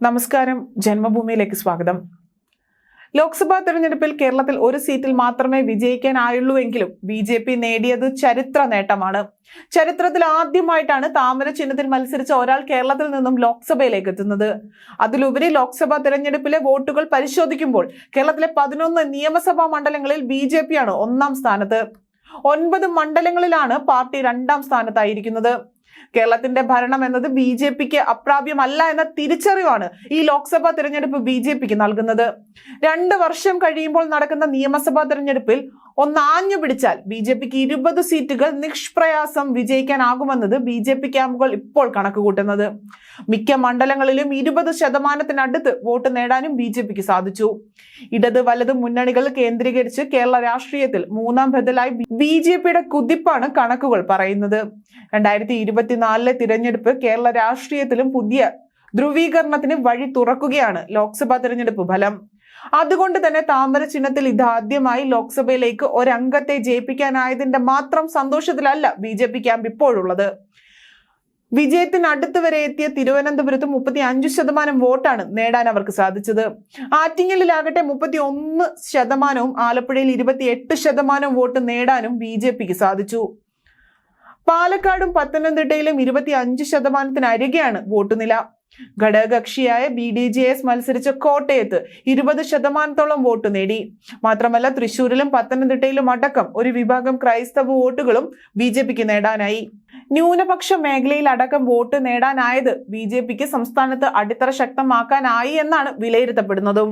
നമസ്കാരം. ജന്മഭൂമിയിലേക്ക് സ്വാഗതം. ലോക്സഭാ തെരഞ്ഞെടുപ്പിൽ കേരളത്തിൽ ഒരു സീറ്റിൽ മാത്രമേ വിജയിക്കാനായുള്ളൂ എങ്കിലും ബി ജെ പി നേടിയത് ചരിത്ര നേട്ടമാണ്. ചരിത്രത്തിൽ ആദ്യമായിട്ടാണ് താമര ചിഹ്നത്തിൽ മത്സരിച്ച ഒരാൾ കേരളത്തിൽ നിന്നും ലോക്സഭയിലേക്ക് എത്തുന്നത്. അതിലുപരി ലോക്സഭാ തെരഞ്ഞെടുപ്പിലെ വോട്ടുകൾ പരിശോധിക്കുമ്പോൾ കേരളത്തിലെ പതിനൊന്ന് നിയമസഭാ മണ്ഡലങ്ങളിൽ ബി ജെ പിയാണ് ഒന്നാം സ്ഥാനത്ത്. ഒൻപത് മണ്ഡലങ്ങളിലാണ് പാർട്ടി രണ്ടാം സ്ഥാനത്തായിരിക്കുന്നത്. കേരളത്തിന്റെ ഭരണം എന്നത് ബി ജെ പിക്ക് അപ്രാപ്യമല്ല എന്ന തിരിച്ചറിവാണ് ഈ ലോക്സഭാ തിരഞ്ഞെടുപ്പ് ബി ജെ പിക്ക് നൽകുന്നത്. രണ്ട് വർഷം കഴിയുമ്പോൾ നടക്കുന്ന നിയമസഭാ തെരഞ്ഞെടുപ്പിൽ ഒന്നാഞ്ഞു പിടിച്ചാൽ ബി ജെ പിക്ക് ഇരുപത് സീറ്റുകൾ നിഷ്പ്രയാസം വിജയിക്കാനാകുമെന്നത് ബി ജെ പി ക്യാമ്പുകൾ ഇപ്പോൾ കണക്കുകൂട്ടുന്നത് മിക്ക മണ്ഡലങ്ങളിലും ഇരുപത് ശതമാനത്തിനടുത്ത് വോട്ട് നേടാനും ബി ജെ പിക്ക് സാധിച്ചു. ഇടത് വലത് മുന്നണികൾ കേന്ദ്രീകരിച്ച് കേരള രാഷ്ട്രീയത്തിൽ മൂന്നാം ബദലായി ബി ജെ പിയുടെ കുതിപ്പാണ് കണക്കുകൾ പറയുന്നത്. രണ്ടായിരത്തി ഇരുപത്തിനാലിലെ തിരഞ്ഞെടുപ്പ് കേരള രാഷ്ട്രീയത്തിലും പുതിയ ധ്രുവീകരണത്തിന് വഴി തുറക്കുകയാണ് ലോക്സഭാ തിരഞ്ഞെടുപ്പ് ഫലം. അതുകൊണ്ട് തന്നെ താമര ചിഹ്നത്തിൽ ഇതാദ്യമായി ലോക്സഭയിലേക്ക് ഒരംഗത്തെ ജയിപ്പിക്കാനായതിന്റെ മാത്രം സന്തോഷത്തിലല്ല ബി ജെ പി ക്യാമ്പ് ഇപ്പോഴുള്ളത്. വിജയത്തിനടുത്ത് വരെ എത്തിയ തിരുവനന്തപുരത്ത് മുപ്പത്തി അഞ്ച് ശതമാനം വോട്ടാണ് നേടാൻ അവർക്ക് സാധിച്ചത്. ആറ്റിങ്ങലിലാകട്ടെ മുപ്പത്തി ഒന്ന് ശതമാനവും ആലപ്പുഴയിൽ ഇരുപത്തി എട്ട് ശതമാനം വോട്ട് നേടാനും ബി ജെ പിക്ക് സാധിച്ചു. പാലക്കാടും പത്തനംതിട്ടയിലും ഇരുപത്തി അഞ്ച് ശതമാനത്തിനരികെയാണ് വോട്ട് നില. ഘടകകക്ഷിയായ ബി ഡി ജെ എസ് മത്സരിച്ച കോട്ടയത്ത് ഇരുപത് ശതമാനത്തോളം വോട്ട് നേടി. മാത്രമല്ല തൃശൂരിലും പത്തനംതിട്ടയിലും അടക്കം ഒരു വിഭാഗം ക്രൈസ്തവ വോട്ടുകളും ബി ജെ പിക്ക് നേടാനായി. ന്യൂനപക്ഷ മേഖലയിൽ അടക്കം വോട്ട് നേടാനായത് ബി ജെ പിക്ക് സംസ്ഥാനത്ത് അടിത്തറ ശക്തമാക്കാനായി എന്നാണ് വിലയിരുത്തപ്പെടുന്നതും.